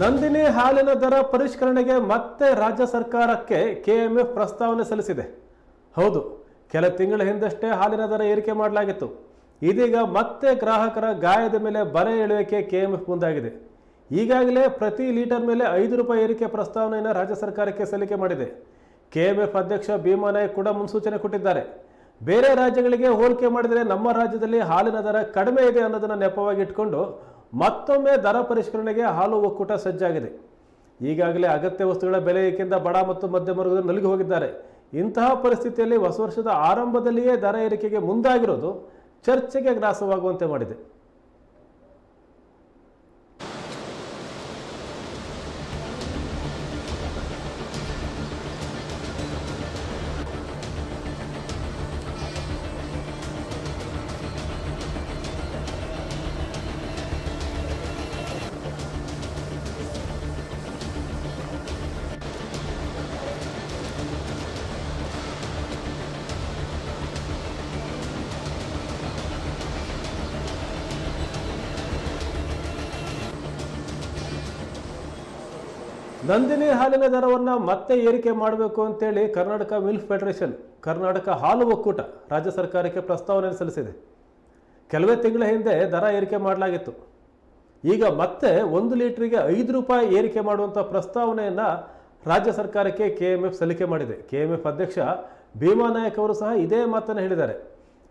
ನಂದಿನಿ ಹಾಲಿನ ದರ ಪರಿಷ್ಕರಣೆಗೆ ಮತ್ತೆ ರಾಜ್ಯ ಸರ್ಕಾರಕ್ಕೆ ಕೆಎಂಎಫ್ ಪ್ರಸ್ತಾವನೆ ಸಲ್ಲಿಸಿದೆ. ಹೌದು, ಕೆಲ ತಿಂಗಳ ಹಿಂದಷ್ಟೇ ಹಾಲಿನ ದರ ಏರಿಕೆ ಮಾಡಲಾಗಿತ್ತು. ಇದೀಗ ಮತ್ತೆ ಗ್ರಾಹಕರ ಗಾಯದ ಮೇಲೆ ಬರೆ ಎಳೆಯೋಕೆ ಕೆಎಂಎಫ್ ಮುಂದಾಗಿದೆ. ಈಗಾಗಲೇ ಪ್ರತಿ ಲೀಟರ್ ಮೇಲೆ ಐದು ರೂಪಾಯಿ ಏರಿಕೆ ಪ್ರಸ್ತಾವನೆಯನ್ನು ರಾಜ್ಯ ಸರ್ಕಾರಕ್ಕೆ ಸಲ್ಲಿಕೆ ಮಾಡಿದೆ. ಕೆಎಂಎಫ್ ಅಧ್ಯಕ್ಷ ಭೀಮಾ ನಾಯಕ್ ಕೂಡ ಮುನ್ಸೂಚನೆ ಕೊಟ್ಟಿದ್ದಾರೆ. ಬೇರೆ ರಾಜ್ಯಗಳಿಗೆ ಹೋಲಿಕೆ ಮಾಡಿದರೆ ನಮ್ಮ ರಾಜ್ಯದಲ್ಲಿ ಹಾಲಿನ ದರ ಕಡಿಮೆ ಇದೆ ಅನ್ನೋದನ್ನು ನೆಪವಾಗಿ ಇಟ್ಕೊಂಡು ಮತ್ತೊಮ್ಮೆ ದರ ಪರಿಷ್ಕರಣೆಗೆ ಹಾಲು ಒಕ್ಕೂಟ ಸಜ್ಜಾಗಿದೆ. ಈಗಾಗಲೇ ಅಗತ್ಯ ವಸ್ತುಗಳ ಬೆಲೆ ಏಕೆಂದ ಬಡ ಮತ್ತು ಮಧ್ಯಮ ವರ್ಗದ ನಲುಗಿ ಹೋಗಿದ್ದಾರೆ. ಇಂತಹ ಪರಿಸ್ಥಿತಿಯಲ್ಲಿ ಹೊಸ ವರ್ಷದ ಆರಂಭದಲ್ಲಿಯೇ ದರ ಏರಿಕೆಗೆ ಮುಂದಾಗಿರೋದು ಚರ್ಚೆಗೆ ಗ್ರಾಸವಾಗುವಂತೆ ಮಾಡಿದೆ. ನಂದಿನಿ ಹಾಲಿನ ದರವನ್ನು ಮತ್ತೆ ಏರಿಕೆ ಮಾಡಬೇಕು ಅಂತೇಳಿ ಕರ್ನಾಟಕ ಮಿಲ್ಕ್ ಫೆಡರೇಷನ್, ಕರ್ನಾಟಕ ಹಾಲು ಒಕ್ಕೂಟ ರಾಜ್ಯ ಸರ್ಕಾರಕ್ಕೆ ಪ್ರಸ್ತಾವನೆ ಸಲ್ಲಿಸಿದೆ. ಕೆಲವೇ ತಿಂಗಳ ಹಿಂದೆ ದರ ಏರಿಕೆ ಮಾಡಲಾಗಿತ್ತು. ಈಗ ಮತ್ತೆ ಒಂದು ಲೀಟ್ರಿಗೆ ಐದು ರೂಪಾಯಿ ಏರಿಕೆ ಮಾಡುವಂಥ ಪ್ರಸ್ತಾವನೆಯನ್ನು ರಾಜ್ಯ ಸರ್ಕಾರಕ್ಕೆ ಕೆ ಎಂ ಎಫ್ ಸಲ್ಲಿಕೆ ಮಾಡಿದೆ. ಕೆ ಎಂ ಎಫ್ ಅಧ್ಯಕ್ಷ ಭೀಮಾ ನಾಯಕ್ ಅವರು ಸಹ ಇದೇ ಮಾತನ್ನು ಹೇಳಿದ್ದಾರೆ.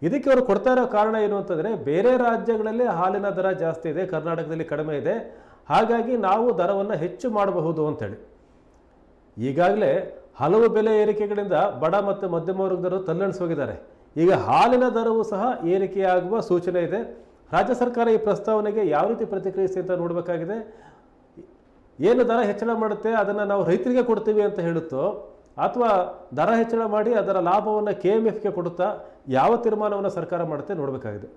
ಇದಕ್ಕೆ ಅವರು ಕೊಡ್ತಾ ಇರೋ ಕಾರಣ ಏನು ಅಂತಂದರೆ ಬೇರೆ ರಾಜ್ಯಗಳಲ್ಲಿ ಹಾಲಿನ ದರ ಜಾಸ್ತಿ ಇದೆ, ಕರ್ನಾಟಕದಲ್ಲಿ ಕಡಿಮೆ ಇದೆ. ಹಾಗಾಗಿ ನಾವು ದರವನ್ನು ಹೆಚ್ಚು ಮಾಡಬಹುದು ಅಂತೇಳಿ ಈಗಾಗಲೇ ಹಲವು ಬೆಲೆ ಏರಿಕೆಗಳಿಂದ ಬಡ ಮತ್ತು ಮಧ್ಯಮ ವರ್ಗದವರು ತಲ್ಲಣಿಸೋಗಿದ್ದಾರೆ ಈಗ ಹಾಲಿನ ದರವು ಸಹ ಏರಿಕೆಯಾಗುವ ಸೂಚನೆ ಇದೆ. ರಾಜ್ಯ ಸರ್ಕಾರ ಈ ಪ್ರಸ್ತಾವನೆಗೆ ಯಾವ ರೀತಿ ಪ್ರತಿಕ್ರಿಯಿಸಿ ಅಂತ ನೋಡಬೇಕಾಗಿದೆ. ಏನು ದರ ಹೆಚ್ಚಳ ಮಾಡುತ್ತೆ, ಅದನ್ನು ನಾವು ರೈತರಿಗೆ ಕೊಡ್ತೀವಿ ಅಂತ ಹೇಳುತ್ತೋ, ಅಥವಾ ದರ ಹೆಚ್ಚಳ ಮಾಡಿ ಅದರ ಲಾಭವನ್ನು ಕೆ ಎಂ ಎಫ್ಗೆ ಕೊಡುತ್ತಾ ಯಾವ ತೀರ್ಮಾನವನ್ನು ಸರ್ಕಾರ ಮಾಡುತ್ತೆ ನೋಡಬೇಕಾಗಿದೆ.